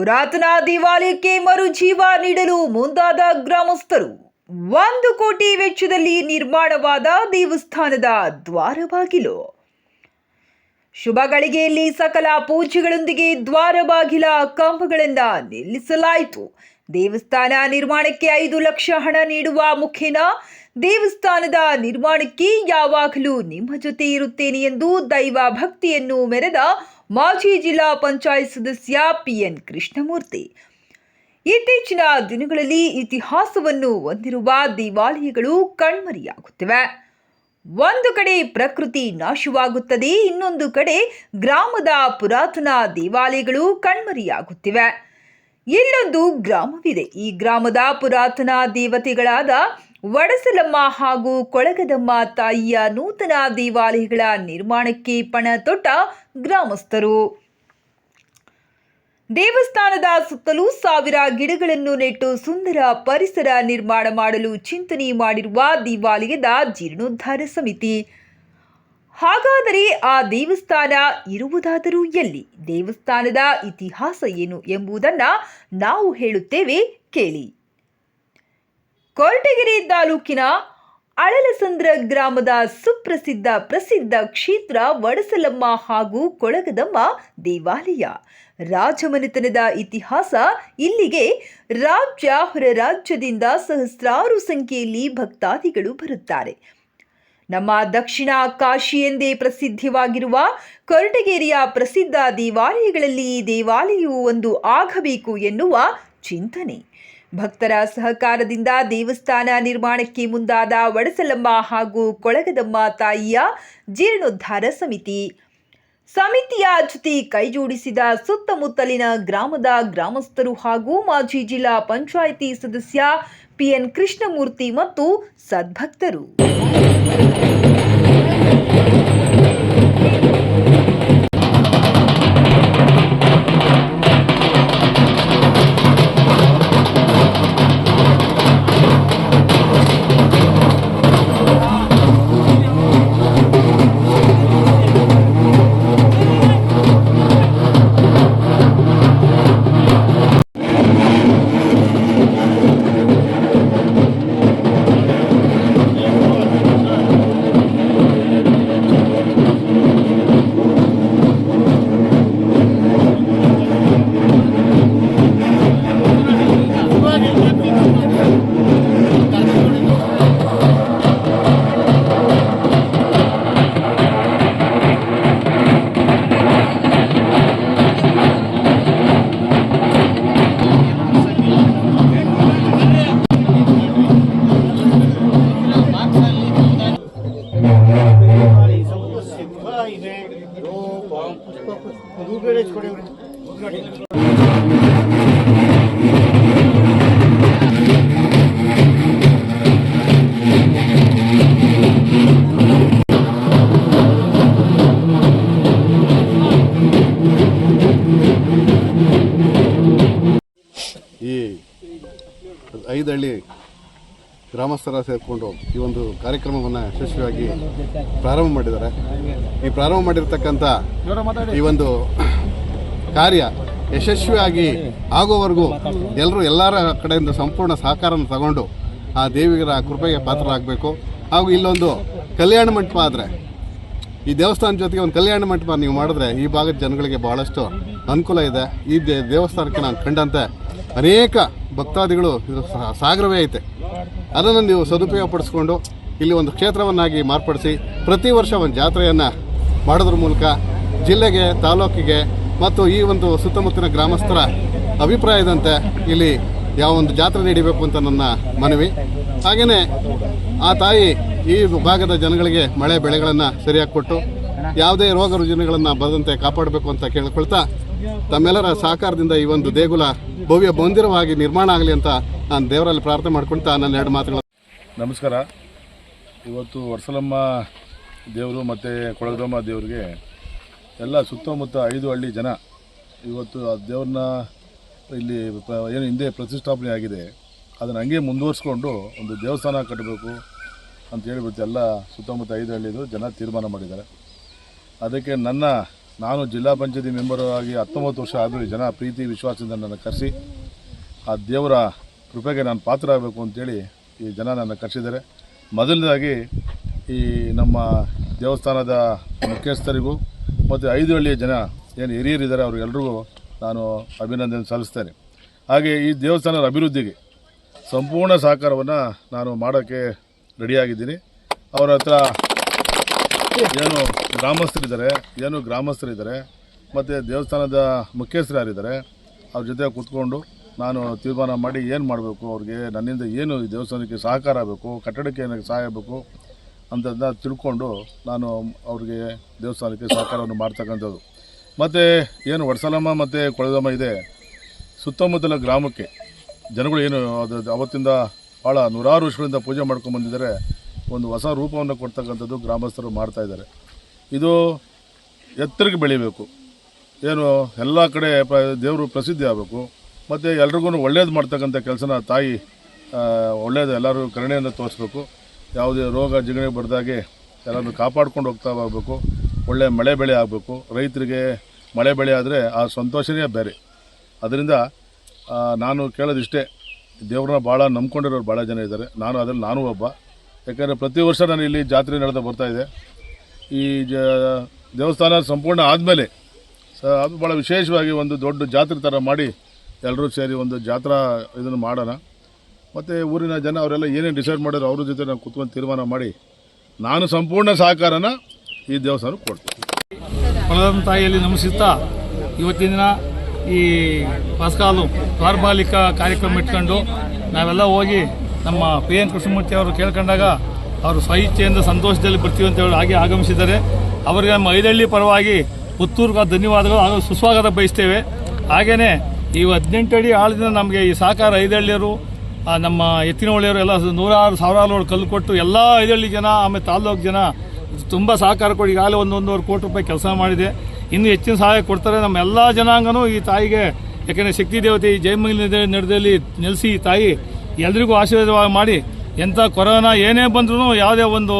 ಪುರಾತನ ದೇವಾಲಯಕ್ಕೆ ಮರುಜೀವ ನೀಡಲು ಮುಂದಾದ ಗ್ರಾಮಸ್ಥರು. ಒಂದು ಕೋಟಿ ವೆಚ್ಚದಲ್ಲಿ ನಿರ್ಮಾಣವಾದ ದೇವಸ್ಥಾನದ ದ್ವಾರ ಶುಭಗಳಿಗೆಯಲ್ಲಿ ಶುಭ ಗಳಿಗೆಯಲ್ಲಿ ಸಕಲ ಪೂಜೆಗಳೊಂದಿಗೆ ದ್ವಾರ ಬಾಗಿಲ ಕಂಬಗಳಿಂದ ನಿಲ್ಲಿಸಲಾಯಿತು. ದೇವಸ್ಥಾನ ನಿರ್ಮಾಣಕ್ಕೆ ಐದು ಲಕ್ಷ ಹಣ ನೀಡುವ ಮುಖೇನ ದೇವಸ್ಥಾನದ ನಿರ್ಮಾಣಕ್ಕೆ ಯಾವಾಗಲೂ ನಿಮ್ಮ ಜೊತೆ ಇರುತ್ತೇನೆ ಎಂದು ದೈವ ಭಕ್ತಿಯನ್ನು ಮೆರೆದ ಮಾಜಿ ಜಿಲ್ಲಾ ಪಂಚಾಯತ್ ಸದಸ್ಯ ಪಿಎನ್ ಕೃಷ್ಣಮೂರ್ತಿ. ಇತ್ತೀಚಿನ ದಿನಗಳಲ್ಲಿ ಇತಿಹಾಸವನ್ನು ಹೊಂದಿರುವ ದೇವಾಲಯಗಳು ಕಣ್ಮರೆಯಾಗುತ್ತಿವೆ. ಒಂದು ಕಡೆ ಪ್ರಕೃತಿ ನಾಶವಾಗುತ್ತದೆ, ಇನ್ನೊಂದು ಕಡೆ ಗ್ರಾಮದ ಪುರಾತನ ದೇವಾಲಯಗಳು ಕಣ್ಮರೆಯಾಗುತ್ತಿವೆ. ಇಲ್ಲೊಂದು ಗ್ರಾಮವಿದೆ. ಈ ಗ್ರಾಮದ ಪುರಾತನ ದೇವತೆಗಳಾದ ವಡಸಲಮ್ಮ ಹಾಗೂ ಕೊಳಗದಮ್ಮ ತಾಯಿಯ ನೂತನ ದೇವಾಲಯಗಳ ನಿರ್ಮಾಣಕ್ಕೆ ಪಣ ತೊಟ್ಟ ಗ್ರಾಮಸ್ಥರು. ದೇವಸ್ಥಾನದ ಸುತ್ತಲೂ ಸಾವಿರ ಗಿಡಗಳನ್ನು ನೆಟ್ಟು ಸುಂದರ ಪರಿಸರ ನಿರ್ಮಾಣ ಮಾಡಲು ಚಿಂತನೆ ಮಾಡಿರುವ ದೇವಾಲಯದ ಜೀರ್ಣೋದ್ಧಾರ ಸಮಿತಿ. ಹಾಗಾದರೆ ಆ ದೇವಸ್ಥಾನ ಇರುವುದಾದರೂ ಎಲ್ಲಿ? ದೇವಸ್ಥಾನದ ಇತಿಹಾಸ ಏನು ಎಂಬುದನ್ನು ನಾವು ಹೇಳುತ್ತೇವೆ ಕೇಳಿ. ಕೊರಟಗೆರೆ ತಾಲೂಕಿನ ಅಳಲಸಂದ್ರ ಗ್ರಾಮದ ಸುಪ್ರಸಿದ್ಧ ಪ್ರಸಿದ್ಧ ಕ್ಷೇತ್ರ ವಡಸಲಮ್ಮ ಹಾಗೂ ಕೊಳಗದಮ್ಮ ದೇವಾಲಯ. ರಾಜಮನೆತನದ ಇತಿಹಾಸ ಇಲ್ಲಿಗೆ ರಾಜ್ಯ ಹೊರ ರಾಜ್ಯದಿಂದ ಸಹಸ್ರಾರು ಸಂಖ್ಯೆಯಲ್ಲಿ ಭಕ್ತಾದಿಗಳು ಬರುತ್ತಾರೆ. ನಮ್ಮ ದಕ್ಷಿಣ ಕಾಶಿ ಎಂದೇ ಪ್ರಸಿದ್ಧವಾಗಿರುವ ಕೊರಟಗೆರೆಯ ಪ್ರಸಿದ್ಧ ದೇವಾಲಯಗಳಲ್ಲಿ ಈ ದೇವಾಲಯವು ಒಂದು ಆಗಬೇಕು ಎನ್ನುವ ಚಿಂತನೆ. ಭಕ್ತರ ಸಹಕಾರದಿಂದ ದೇವಸ್ಥಾನ ನಿರ್ಮಾಣಕ್ಕೆ ಮುಂದಾದ ವಡಸಲಮ್ಮ ಹಾಗೂ ಕೊಳಗದಮ್ಮ ತಾಯಿಯ ಜೀರ್ಣೋದ್ಧಾರ ಸಮಿತಿ. ಸಮಿತಿಯ ಜೊತೆ ಕೈಜೋಡಿಸಿದ ಸುತ್ತಮುತ್ತಲಿನ ಗ್ರಾಮದ ಗ್ರಾಮಸ್ಥರು ಹಾಗೂ ಮಾಜಿ ಜಿಲ್ಲಾ ಪಂಚಾಯಿತಿ ಸದಸ್ಯ ಪಿಎನ್ ಕೃಷ್ಣಮೂರ್ತಿ ಮತ್ತು ಸದ್ಭಕ್ತರು. ಈ ಐದಹಳ್ಳಿ ಗ್ರಾಮಸ್ಥರ ಸೇರಿಕೊಂಡು ಈ ಒಂದು ಕಾರ್ಯಕ್ರಮವನ್ನು ಯಶಸ್ವಿಯಾಗಿ ಪ್ರಾರಂಭ ಮಾಡಿದ್ದಾರೆ. ಈ ಪ್ರಾರಂಭ ಮಾಡಿರ್ತಕ್ಕಂಥ ಈ ಒಂದು ಕಾರ್ಯ ಯಶಸ್ವಿಯಾಗಿ ಆಗೋವರೆಗೂ ಎಲ್ಲರೂ ಎಲ್ಲರ ಕಡೆಯಿಂದ ಸಂಪೂರ್ಣ ಸಹಕಾರವನ್ನು ತಗೊಂಡು ಆ ದೇವಿಗರ ಕೃಪೆಗೆ ಪಾತ್ರರಾಗಬೇಕು. ಹಾಗೂ ಇಲ್ಲೊಂದು ಕಲ್ಯಾಣ ಮಂಟಪ ಆದರೆ, ಈ ದೇವಸ್ಥಾನ ಜೊತೆಗೆ ಒಂದು ಕಲ್ಯಾಣ ಮಂಟಪ ನೀವು ಮಾಡಿದ್ರೆ ಈ ಭಾಗದ ಜನಗಳಿಗೆ ಬಹಳಷ್ಟು ಅನುಕೂಲ ಇದೆ. ಈ ದೇವಸ್ಥಾನಕ್ಕೆ ನಾನು ಕಂಡಂತೆ ಅನೇಕ ಭಕ್ತಾದಿಗಳು ಇದು ಸಾಗರವೇ ಐತೆ. ಅದನ್ನು ನೀವು ಸದುಪಯೋಗ ಪಡಿಸ್ಕೊಂಡು ಇಲ್ಲಿ ಒಂದು ಕ್ಷೇತ್ರವನ್ನಾಗಿ ಮಾರ್ಪಡಿಸಿ ಪ್ರತಿ ವರ್ಷ ಒಂದು ಜಾತ್ರೆಯನ್ನು ಮಾಡೋದ್ರ ಮೂಲಕ ಜಿಲ್ಲೆಗೆ, ತಾಲೂಕಿಗೆ ಮತ್ತು ಈ ಒಂದು ಸುತ್ತಮುತ್ತಲಿನ ಗ್ರಾಮಸ್ಥರ ಅಭಿಪ್ರಾಯದಂತೆ ಇಲ್ಲಿ ಯಾವ ಒಂದು ಜಾತ್ರೆ ನಡೀಬೇಕು ಅಂತ ನನ್ನ ಮನವಿ. ಹಾಗೆಯೇ ಆ ತಾಯಿ ಈ ಭಾಗದ ಜನಗಳಿಗೆ ಮಳೆ ಬೆಳೆಗಳನ್ನು ಸರಿಯಾಗಿ ಕೊಟ್ಟು ಯಾವುದೇ ರೋಗ ರುಜಿನಗಳನ್ನು ಬರದಂತೆ ಕಾಪಾಡಬೇಕು ಅಂತ ಕೇಳಿಕೊಳ್ತಾ ತಮ್ಮೆಲ್ಲರ ಸಹಕಾರದಿಂದ ಈ ಒಂದು ದೇಗುಲ ಭವ್ಯ ಮಂದಿರವಾಗಿ ನಿರ್ಮಾಣ ಆಗಲಿ ಅಂತ ನಾನು ದೇವರಲ್ಲಿ ಪ್ರಾರ್ಥನೆ ಮಾಡ್ಕೊಳ್ತಾ ನನ್ನ ಎರಡು ಮಾತುಗಳು. ನಮಸ್ಕಾರ. ಇವತ್ತು ವರ್ಸಲಮ್ಮ ದೇವರು ಮತ್ತು ಕೊಳಗದಮ್ಮ ದೇವರಿಗೆ ಎಲ್ಲ ಸುತ್ತಮುತ್ತ ಐದು ಹಳ್ಳಿ ಜನ. ಇವತ್ತು ಆ ದೇವ್ರನ್ನ ಇಲ್ಲಿ ಏನು ಹಿಂದೆ ಪ್ರತಿಷ್ಠಾಪನೆ ಆಗಿದೆ. ಅದನ್ನು ಹಂಗೆ ಮುಂದುವರಿಸ್ಕೊಂಡು ಒಂದು ದೇವಸ್ಥಾನ ಕಟ್ಟಬೇಕು ಅಂತ ಹೇಳಿಬಿಟ್ಟು ಎಲ್ಲ ಸುತ್ತಮುತ್ತ ಐದು ಹಳ್ಳಿದು ಜನ ತೀರ್ಮಾನ ಮಾಡಿದ್ದಾರೆ. ಅದಕ್ಕೆ ನನ್ನ, ನಾನು ಜಿಲ್ಲಾ ಪಂಚಾಯತಿ ಮೆಂಬರ್ ಆಗಿ ಹತ್ತೊಂಬತ್ತು ವರ್ಷ ಆದರೂ ಜನ ಪ್ರೀತಿ, ವಿಶ್ವಾಸದಿಂದ ನನ್ನ ಕರೆಸಿ ಆ ದೇವರ ಕೃಪೆಗೆ ನಾನು ಪಾತ್ರ ಆಗಬೇಕು ಅಂತೇಳಿ ಈ ಜನ ನನ್ನ ಕರೆಸಿದ್ದಾರೆ. ಮೊದಲನೇದಾಗಿ ಈ ನಮ್ಮ ದೇವಸ್ಥಾನದ ಮುಖ್ಯಸ್ಥರಿಗೂ ಮತ್ತು ಐದು ಹಳ್ಳಿಯ ಜನ ಏನು ಹಿರಿಯರಿದ್ದಾರೆ, ಅವ್ರಿಗೆಲ್ರಿಗೂ ನಾನು ಅಭಿನಂದನೆ ಸಲ್ಲಿಸ್ತೇನೆ. ಹಾಗೆ ಈ ದೇವಸ್ಥಾನದ ಅಭಿವೃದ್ಧಿಗೆ ಸಂಪೂರ್ಣ ಸಹಕಾರವನ್ನು ನಾನು ಮಾಡೋಕ್ಕೆ ರೆಡಿಯಾಗಿದ್ದೀನಿ. ಅವರ ಹತ್ರ ಏನು ಗ್ರಾಮಸ್ಥರಿದ್ದಾರೆ ಏನು ಗ್ರಾಮಸ್ಥರಿದ್ದಾರೆ, ಮತ್ತು ದೇವಸ್ಥಾನದ ಮುಖ್ಯಸ್ಥರು ಯಾರಿದ್ದಾರೆ ಅವ್ರ ಜೊತೆ ಕೂತ್ಕೊಂಡು ನಾನು ತೀರ್ಮಾನ ಮಾಡಿ ಏನು ಮಾಡಬೇಕು, ಅವ್ರಿಗೆ ನನ್ನಿಂದ ಏನು ದೇವಸ್ಥಾನಕ್ಕೆ ಸಹಕಾರ ಆಗಬೇಕು ಕಟ್ಟಡಕ್ಕೆ ಏನಕ್ಕೆ ಸಹಾಯ ಆಗಬೇಕು ಅಂತದನ್ನ ತಿಳ್ಕೊಂಡು ನಾನು ಅವ್ರಿಗೆ ದೇವಸ್ಥಾನಕ್ಕೆ ಸಹಕಾರವನ್ನು ಮಾಡ್ತಕ್ಕಂಥದ್ದು. ಮತ್ತು ಏನು ವಡ್ಸಲಮ್ಮ ಮತ್ತು ಕೊಳದಮ್ಮ ಇದೆ. ಸುತ್ತಮುತ್ತಲ ಗ್ರಾಮಕ್ಕೆ ಜನಗಳು ಏನು ಅದು ಅವತ್ತಿಂದ ಭಾಳ ನೂರಾರು ವರ್ಷಗಳಿಂದ ಪೂಜೆ ಮಾಡ್ಕೊಂಡು ಬಂದಿದ್ದಾರೆ. ಒಂದು ಹೊಸ ರೂಪವನ್ನು ಕೊಡ್ತಕ್ಕಂಥದ್ದು ಗ್ರಾಮಸ್ಥರು ಮಾಡ್ತಾ ಇದ್ದಾರೆ. ಇದು ಎತ್ತರಕ್ಕೆ ಬೆಳಿಬೇಕು. ಏನು ಎಲ್ಲ ಕಡೆ ಪ ದೇವರು ಪ್ರಸಿದ್ಧಿ ಆಗಬೇಕು. ಮತ್ತು ಎಲ್ರಿಗೂ ಒಳ್ಳೇದು ಮಾಡ್ತಕ್ಕಂಥ ಕೆಲಸನ ತಾಯಿ ಒಳ್ಳೆಯದು ಎಲ್ಲರೂ ಕರುಣೆಯನ್ನು ತೋರಿಸ್ಬೇಕು. ಯಾವುದೇ ರೋಗ ಜಿಗಣೆ ಬರ್ದಾಗೆ ಎಲ್ಲರೂ ಕಾಪಾಡ್ಕೊಂಡು ಹೋಗ್ತಾ ಹೋಗಬೇಕು. ಒಳ್ಳೆ ಮಳೆ ಬೆಳೆ ಆಗಬೇಕು. ರೈತರಿಗೆ ಮಳೆ ಬೆಳೆ ಆದರೆ ಆ ಸಂತೋಷನೇ ಬೇರೆ. ಅದರಿಂದ ನಾನು ಕೇಳೋದಿಷ್ಟೇ, ದೇವ್ರನ್ನ ಭಾಳ ನಂಬ್ಕೊಂಡಿರೋರು ಭಾಳ ಜನ ಇದ್ದಾರೆ. ನಾನು ಅದರಲ್ಲಿ ನಾನು ಒಬ್ಬ. ಯಾಕಂದರೆ ಪ್ರತಿ ವರ್ಷ ನಾನು ಇಲ್ಲಿ ಜಾತ್ರೆ ನಡೆದು ಬರ್ತಾ ಇದೆ. ಈ ಜ, ದೇವಸ್ಥಾನ ಸಂಪೂರ್ಣ ಆದಮೇಲೆ, ಸ, ಅದು ಭಾಳ ವಿಶೇಷವಾಗಿ ಒಂದು ದೊಡ್ಡ ಜಾತ್ರೆ ಥರ ಮಾಡಿ ಎಲ್ಲರೂ ಸೇರಿ ಒಂದು ಜಾತ್ರಾ ಇದನ್ನು ಮಾಡೋಣ. ಮತ್ತು ಊರಿನ ಜನ ಅವರೆಲ್ಲ ಏನೇನು ಡಿಸೈಡ್ ಮಾಡಿದ್ರು, ಅವ್ರ ಜೊತೆ ನಾನು ಕುತ್ಕೊಂಡು ತೀರ್ಮಾನ ಮಾಡಿ, ನಾನು ಸಂಪೂರ್ಣ ಸಹಕಾರನ ಈ ದೇವಸ್ಥಾನಕ್ಕೆ ಕೊಡ್ತೀನಿ. ಪ್ರಧಾನ ತಾಯಿಯಲ್ಲಿ ನಮಿಸುತ್ತಾ ಇವತ್ತಿನ ದಿನ ಈ ಪಸ್ಕಾಲು ದ್ವಾರಪಾಲಿಕ ಕಾರ್ಯಕ್ರಮ ಇಟ್ಕೊಂಡು ನಾವೆಲ್ಲ ಹೋಗಿ ನಮ್ಮ ಪಿ ಎನ್ ಕೃಷ್ಣಮೂರ್ತಿ ಅವರು ಕೇಳ್ಕೊಂಡಾಗ ಅವರು ಸ್ವಇಚ್ಛೆಯಿಂದ ಸಂತೋಷದಲ್ಲಿ ಬರ್ತೀವಿ ಅಂತ ಹೇಳಿ ಹಾಗೆ ಆಗಮಿಸಿದ್ದಾರೆ. ಅವರಿಗೆ ನಮ್ಮ ಐದಳ್ಳಿ ಪರವಾಗಿ ಪುತ್ತೂರ್ಗೆ ಧನ್ಯವಾದಗಳು ಹಾಗೂ ಸುಸ್ವಾಗತ ಬಯಸ್ತೇವೆ. ಹಾಗೆಯೇ ಈ ಹದಿನೆಂಟು ಅಡಿ ಆಳದಿಂದ ನಮಗೆ ಈ ಸಹಕಾರ ಐದಳ್ಳಿಯರು ನಮ್ಮ ಎತ್ತಿನಹೊಳೆಯವರು ಎಲ್ಲ ನೂರಾರು, ಸಾವಿರಾರು ಕಲ್ಲು ಕೊಟ್ಟು ಎಲ್ಲ ಐದಳ್ಳಿ ಜನ, ಆಮೇಲೆ ತಾಲೂಕು ಜನ ತುಂಬ ಸಹಕಾರ ಕೊಡಿ. ಈಗಾಗಲೇ ಒಂದು ಒಂದೂವರೆ ಕೋಟಿ ರೂಪಾಯಿ ಕೆಲಸ ಮಾಡಿದೆ. ಇನ್ನು ಹೆಚ್ಚಿನ ಸಹಾಯ ಕೊಡ್ತಾರೆ. ನಮ್ಮ ಎಲ್ಲ ಜನಾಂಗನೂ ಈ ತಾಯಿಗೆ, ಯಾಕೆಂದರೆ ಶಕ್ತಿ ದೇವತೆ ಈ ಜಯಮಂಗಲಿ ನಡೆದಲ್ಲಿ ನೆಲೆಸಿ ಈ ತಾಯಿ ಎಲ್ರಿಗೂ ಆಶೀರ್ವಾದ ಮಾಡಿ. ಎಂಥ ಕೊರೋನಾ ಏನೇ ಬಂದ್ರೂ ಯಾವುದೇ ಒಂದು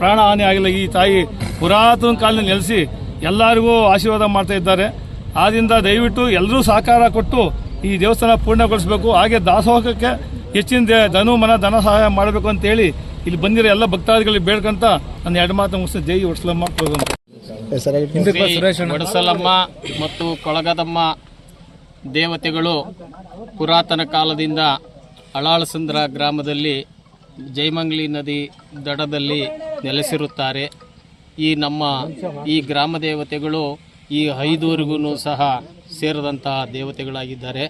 ಪ್ರಾಣ ಹಾನಿ ಆಗಿಲ್ಲ. ಈ ತಾಯಿ ಪುರಾತನ ಕಾಲದಲ್ಲಿ ನೆಲೆಸಿ ಎಲ್ಲರಿಗೂ ಆಶೀರ್ವಾದ ಮಾಡ್ತಾ ಇದ್ದಾರೆ. ಆದ್ದರಿಂದ ದಯವಿಟ್ಟು ಎಲ್ಲರೂ ಸಹಕಾರ ಕೊಟ್ಟು ಈ ದೇವಸ್ಥಾನ ಪೂರ್ಣಗೊಳಿಸಬೇಕು. ಹಾಗೆ ದಾಸೋಹಕ್ಕೆ ಹೆಚ್ಚಿನ ದೇ- ಧನು ಮನ ಧನ ಸಹಾಯ ಮಾಡಬೇಕು ಅಂತೇಳಿ ಇಲ್ಲಿ ಬಂದಿರೋ ಎಲ್ಲ ಭಕ್ತಾದಿಗಳಿಗೆ ಬೇಡ್ಕಂತ ನನ್ನ ಎರಡು ಮಾತು ಮುಗಿಸ್ತಾ ಜೈ ಒಡಿಸಲಮ್ಮ ಒಡಸಲಮ್ಮ ವಡಸಲಮ್ಮ ಮತ್ತು ಕೊಳಗದಮ್ಮ ದೇವತೆಗಳು ಪುರಾತನ ಕಾಲದಿಂದ ಅಳಾಳಸಂದ್ರ ಗ್ರಾಮದಲ್ಲಿ ಜೈಮಂಗ್ಲಿ ನದಿ ದಡದಲ್ಲಿ ನೆಲೆಸಿರುತ್ತಾರೆ. ಈ ನಮ್ಮ ಈ ಗ್ರಾಮ ದೇವತೆಗಳು ಈ ಐದೂರಿಗೂ ಸಹ ಸೇರಿದಂತಹ ದೇವತೆಗಳಾಗಿದ್ದಾರೆ.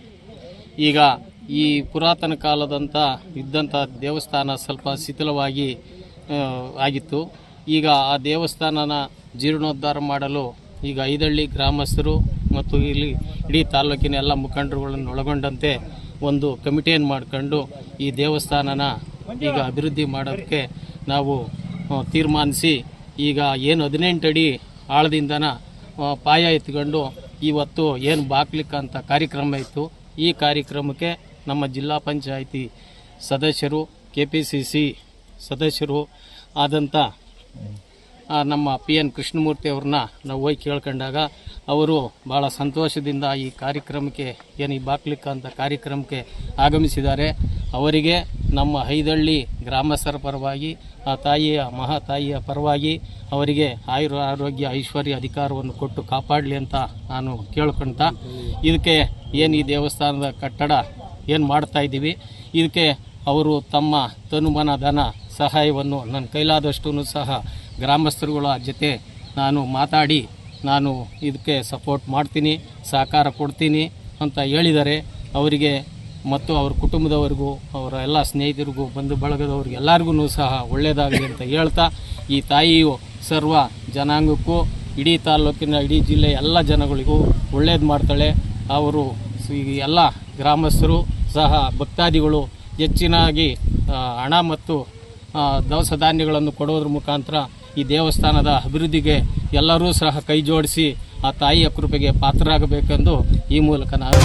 ಈಗ ಈ ಪುರಾತನ ಕಾಲದಂಥ ಇದ್ದಂಥ ದೇವಸ್ಥಾನ ಸ್ವಲ್ಪ ಶಿಥಿಲವಾಗಿ ಆಗಿತ್ತು. ಈಗ ಆ ದೇವಸ್ಥಾನನ ಜೀರ್ಣೋದ್ಧಾರ ಮಾಡಲು ಈಗ ಐದಳ್ಳಿ ಗ್ರಾಮಸ್ಥರು ಮತ್ತು ಇಲ್ಲಿ ಇಡೀ ತಾಲೂಕಿನ ಎಲ್ಲ ಮುಖಂಡರುಗಳನ್ನು ಒಳಗೊಂಡಂತೆ ಒಂದು ಕಮಿಟಿಯನ್ನು ಮಾಡಿಕೊಂಡು ಈ ದೇವಸ್ಥಾನನ ಈಗ ಅಭಿವೃದ್ಧಿ ಮಾಡೋದಕ್ಕೆ ನಾವು ತೀರ್ಮಾನಿಸಿ ಈಗ ಏನು ಹದಿನೆಂಟು ಅಡಿ ಆಳದಿಂದನ ಪಾಯ ಎತ್ಕೊಂಡು ಇವತ್ತು ಏನು ಬಾಕ್ಲಿಕ್ಕಂತ ಕಾರ್ಯಕ್ರಮ ಇತ್ತು, ಈ ಕಾರ್ಯಕ್ರಮಕ್ಕೆ ನಮ್ಮ ಜಿಲ್ಲಾ ಪಂಚಾಯಿತಿ ಸದಸ್ಯರು ಕೆ ಪಿ ಸಿ ಸಿ ಸದಸ್ಯರು ಆದಂಥ ನಮ್ಮ ಪಿ ಎನ್ ಕೃಷ್ಣಮೂರ್ತಿ ಅವ್ರನ್ನ ನಾವು ಹೋಗಿ ಕೇಳ್ಕೊಂಡಾಗ ಅವರು ಭಾಳ ಸಂತೋಷದಿಂದ ಈ ಕಾರ್ಯಕ್ರಮಕ್ಕೆ, ಏನು ಈ ಬಾಕ್ಲಿಕ್ಕ ಅಂತ ಕಾರ್ಯಕ್ರಮಕ್ಕೆ ಆಗಮಿಸಿದ್ದಾರೆ. ಅವರಿಗೆ ನಮ್ಮ ಹೈದಳ್ಳಿ ಗ್ರಾಮಸ್ಥರ ಪರವಾಗಿ, ಆ ತಾಯಿಯ ಮಹಾತಾಯಿಯ ಪರವಾಗಿ ಅವರಿಗೆ ಆಯುರ್, ಆರೋಗ್ಯ ಐಶ್ವರ್ಯ ಅಧಿಕಾರವನ್ನು ಕೊಟ್ಟು ಕಾಪಾಡಲಿ ಅಂತ ನಾನು ಕೇಳ್ಕೊಳ್ತಾ ಇದಕ್ಕೆ ಏನು ಈ ದೇವಸ್ಥಾನದ ಕಟ್ಟಡ ಏನು ಮಾಡ್ತಾ ಇದ್ದೀವಿ. ಇದಕ್ಕೆ ಅವರು ತಮ್ಮ ತನುಮನ ಧನ ಸಹಾಯವನ್ನು, ನನ್ನ ಕೈಲಾದಷ್ಟು ಸಹ ಗ್ರಾಮಸ್ಥರುಗಳ ಜೊತೆ ನಾನು ಮಾತಾಡಿ ನಾನು ಇದಕ್ಕೆ ಸಪೋರ್ಟ್ ಮಾಡ್ತೀನಿ, ಸಹಕಾರ ಕೊಡ್ತೀನಿ ಅಂತ ಹೇಳಿದ್ದಾರೆ ಅವರಿಗೆ ಮತ್ತು ಅವ್ರ ಕುಟುಂಬದವರಿಗೂ, ಅವರ ಎಲ್ಲ ಸ್ನೇಹಿತರಿಗೂ, ಬಂಧು ಬಳಗದವ್ರಿಗೆ ಎಲ್ಲರಿಗೂ ಸಹ ಒಳ್ಳೆಯದಾಗಲಿ ಅಂತ ಹೇಳ್ತಾ ಈ ತಾಯಿಯು ಸರ್ವ ಜನಾಂಗಕ್ಕೂ, ಇಡೀ ತಾಲೂಕಿನ, ಇಡೀ ಜಿಲ್ಲೆ ಎಲ್ಲ ಜನಗಳಿಗೂ ಒಳ್ಳೇದು ಮಾಡ್ತಾಳೆ. ಅವರು ಈ ಎಲ್ಲ ಗ್ರಾಮಸ್ಥರು ಸಹ ಭಕ್ತಾದಿಗಳು ಹೆಚ್ಚಿನಾಗಿ ಹಣ ಮತ್ತು ದವಸ ಧಾನ್ಯಗಳನ್ನು ಕೊಡೋದ್ರ ಮುಖಾಂತರ ಈ ದೇವಸ್ಥಾನದ ಅಭಿವೃದ್ಧಿಗೆ ಎಲ್ಲರೂ ಸಹ ಕೈ ಜೋಡಿಸಿ ಆ ತಾಯಿಯ ಕೃಪೆಗೆ ಪಾತ್ರರಾಗಬೇಕೆಂದು ಈ ಮೂಲಕ ನಾನು